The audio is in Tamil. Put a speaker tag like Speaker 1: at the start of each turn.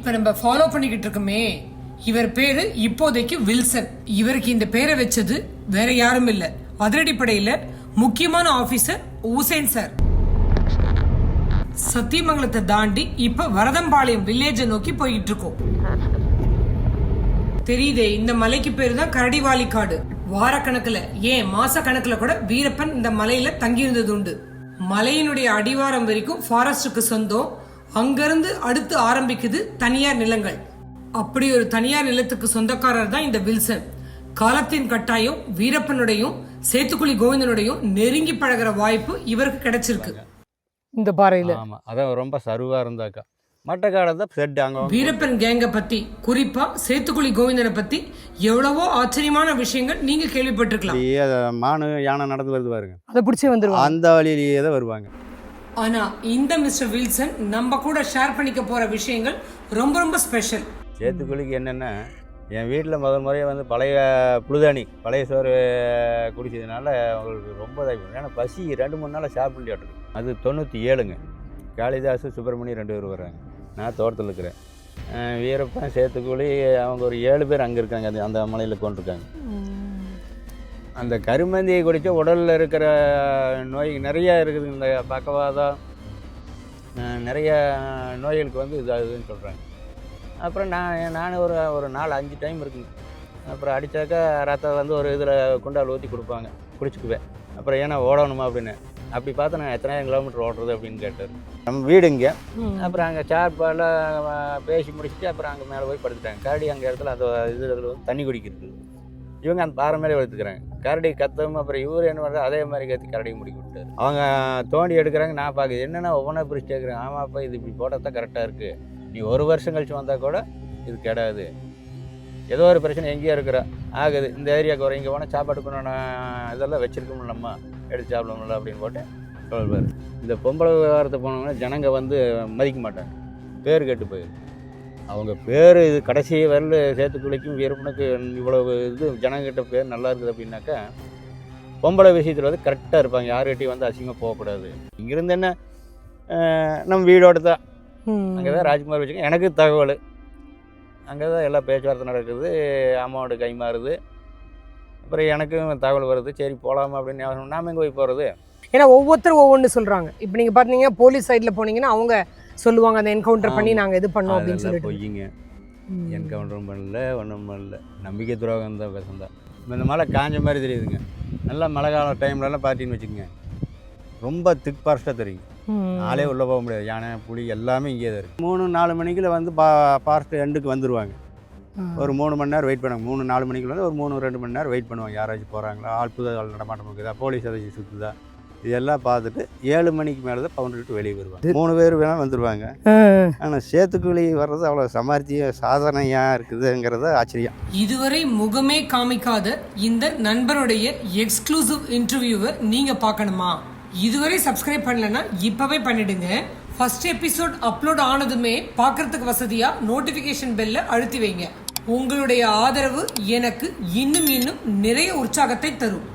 Speaker 1: இப்ப நம்ம ஃபாலோ பண்ணிக்கிட்டு இருக்கோமே. இவர் பேரு இப்போதைக்கு வில்சன். இவருக்கு இந்த பேரை வச்சது வேற யாரும் இல்ல. அதிரடிப்படையில முக்கியமான ஆபீசர் உசேன் சார் சத்தியமங்கலத்தை தாண்டி இப்ப வரதம்பாளையம் வில்லேஜை நோக்கி போய்கிட்டு இருக்கோம். தெரியுதே இந்த மலைக்கு பேரு தான் கரடிவாலி காடு வாரக்கணக்குல ஏன் மாச கணக்குல கூட வீரப்பன் இந்த மலையில தங்கியிருந்தது உண்டு. மலையினுடைய அடிவாரம் வரைக்கும் ஃபாரஸ்டுக்கு சொந்தம். அங்கிருந்து அடுத்து ஆரம்பிக்குது தனியார் நிலங்கள். அப்படி ஒரு தனியார் நிலத்துக்கு சொந்தக்காரர் தான் இந்த வில்சன். காலத்தின் கட்டாயம் வீரப்பனுடையும் சேத்துக்குழி கோவிந்தனுடையும் நெருங்கி பழகுற வாய்ப்பு இவருக்கு கிடைச்சிருக்கு. இந்த பாறையில.
Speaker 2: ஆமா அதான் ரொம்ப சருவா இருந்தாக்கா. தான் செட் அங்க
Speaker 1: வீரப்பன் கேங்க பத்தி குறிப்பா சேத்துக்குழி கோவிந்தனை பத்தி எவ்வளவோ ஆச்சரியமான விஷயங்கள் நீங்க கேள்விப்பட்டிருக்கலாம்.
Speaker 2: மானு யானை நடந்து வருது பாருங்க.
Speaker 3: அதை பிடிச்சே வந்துருவாங்க.
Speaker 2: அந்த வழியிலேயே தான் வருவாங்க.
Speaker 1: ஆனா இந்த மிஸ்டர் வில்சன் நம்ம கூட ஷேர் பண்ணிக்க போற விஷயங்கள் ரொம்ப ரொம்ப ஸ்பெஷல்.
Speaker 2: சேத்துக்குழிக்கு என்னென்னா என் வீட்டில் முதல் முறையாக வந்து பழைய புழுதாணி பழைய சோறு குடிச்சதுனால அவங்களுக்கு ரொம்ப இதாகி ஏன்னா பசி ரெண்டு மூணு நாளாக சாப்பிட்டு அது தொண்ணூற்றி ஏழுங்க. காளிதாஸ் சுப்பிரமணியம் ரெண்டு பேர் வர்றாங்க. நான் தோட்டத்தில் இருக்கிறேன். வீரப்பன் சேத்துக்குழி அவங்க ஒரு ஏழு பேர் அங்கே இருக்காங்க. அது அந்த மலையில் கொண்டிருக்காங்க அந்த கருமந்தியை குடித்தா உடலில் இருக்கிற நோய் நிறையா இருக்குது இந்த பக்கவாதம் நிறைய நோய்களுக்கு வந்து இது அதுன்னு சொல்கிறாங்க அப்புறம் நான் நான் ஒரு ஒரு நாலு அஞ்சு டைம் இருக்குங்க. அப்புறம் அடித்தாக்கா ரத்தம் வந்து ஒரு இதில் குண்டால் ஊற்றி கொடுப்பாங்க. குடிச்சுக்குவேன். அப்புறம் ஏன்னா ஓடணுமா அப்படின்னு. அப்படி பார்த்து நான் எத்தனாயிரம் கிலோமீட்டர் ஓடுறது அப்படின்னு கேட்டார். நம்ம வீடு இங்கே. அப்புறம் அங்கே சாப்பாடெல்லாம் பேசி முடிச்சுட்டு அப்புறம் அங்கே மேலே போய் படுத்துட்டாங்க. கரடி அங்கே இடத்துல அந்த இது இதில் வந்து தண்ணி குடிக்கிறது. இவங்க அந்த பாறை மேலே வளர்த்துக்கிறாங்க. கரடி கத்தவும் அப்புறம் இவர் என்ன பண்ணுறது அதே மாதிரி கத்தி கரடி முடிக்க விட்டாரு அவங்க தோண்டி எடுக்கிறாங்க நான் பார்க்குது. என்னென்னா ஒவ்வொன்றா பிரிச்சு கேட்குறேன் ஆமாப்பா இது இப்படி போட்டால் தான் கரெக்டாக இருக்குது நீ ஒரு வருஷம் கழிச்சு வந்தால் கூட இது கிடையாது ஏதோ ஒரு பிரச்சனை எங்கேயோ இருக்கிற ஆகுது. இந்த ஏரியாவுக்கு வர இங்கே போனால் சாப்பாடு உண்டான இதெல்லாம் வச்சுருக்கோம்ல நம்ம. எடுத்து சாப்பிடணும்ல அப்படின்னு போட்டு சொல்வார். இந்த பொம்பளை விவகாரத்தை போனோம்னா ஜனங்க வந்து மதிக்க மாட்டாங்க. பேர் கெட்டு போயிடும் அவங்க பேர் இது கடைசி வரல சேத்துக்குழிக்கும் வீரப்பனுக்கு இவ்வளவு இது ஜனங்கிட்ட பேர் நல்லா இருக்குது அப்படின்னாக்கா பொம்பளை விஷயத்தில் வந்து கரெக்டாக இருப்பாங்க. யார்கிட்டையும் வந்து அசிங்கமாக போகக்கூடாது. இங்கேருந்து என்ன நம்ம வீடோட தான் அங்கே தான் ராஜ்குமார் வச்சுக்க எனக்கு தகவல். அங்கே தான் எல்லா பேச்சுவார்த்தை நடக்குது அம்மாவோட கை மாறுது. அப்புறம் எனக்கும் தகவல் வருது சரி போகலாமா அப்படின்னு. நாம எங்கே போய் போகிறது
Speaker 3: ஏன்னா ஒவ்வொருத்தரும் ஒவ்வொன்று சொல்றாங்க. இப்போ நீங்க பாத்தீங்கன்னா போலீஸ் சைடுல போனீங்கன்னா அவங்க சொல்லுவாங்க அந்த என்கவுண்டர் பண்ணி
Speaker 2: ஆமா.
Speaker 3: நாங்க இது பண்ணோம் அப்படின்னு சொல்லிட்டு.
Speaker 2: பொய்யுங்க. என்கவுண்டரும் பண்ணல ஒன்றும் பண்ணல. நம்பிக்கை துரோகம் தான் பேசுந்தா. இந்த மழை காஞ்ச மாதிரி தெரியுதுங்க. நல்லா மழை காலம் டைம்லலாம் பார்த்தீங்கன்னு வச்சுக்கோங்க. ரொம்ப திக் ஃபாரஸ்ட்டாக தெரியும். ஆளே உள்ளே போக முடியாது. யானை புலி எல்லாமே இங்கே தான் இருக்குது மூணு நாலு மணிக்குள்ள வந்து பா ஃபாரஸ்ட் எண்டுக்கு வந்துடுவாங்க. ஒரு மூணு மணி நேரம் வெயிட் பண்ணுவாங்க. மூணு நாலு மணிக்குள்ள வந்து ஒரு மூணு ரெண்டு மணி நேரம் வெயிட் பண்ணுவாங்க. யாராச்சும் போகிறாங்களா ஆள் புது ஆள் நடமாட்டம் இருக்குதா. போலீஸ் அதை சுற்றுதா இதெல்லாம் பார்த்துட்டு ஏழு மணிக்கு மேலே தான் பவுண்டர் விட்டு வெளியே வருவாங்க. மூணு பேர் வேணால் வந்துடுவாங்க. ஆனால் சேத்துக்குழி வர்றது அவ்வளோ சமார்த்திய சாதனையாக இருக்குதுங்கிறது ஆச்சரியம்.
Speaker 1: இதுவரை முகமே காமிக்காத இந்த நண்பருடைய எக்ஸ்க்ளூசிவ் இன்டர்வியூவை நீங்க பார்க்கணுமா? இதுவரை சப்ஸ்கிரைப் பண்ணலனா இப்பவே பண்ணிடுங்க. ஃபர்ஸ்ட் எபிசோட் அப்லோட் ஆனதுமே பார்க்கறதுக்கு வசதியா நோட்டிபிகேஷன் பெல்ல அழுத்தி வைங்க. உங்களுடைய ஆதரவு எனக்கு இன்னும் இன்னும் நிறைய உற்சாகத்தை தரும்.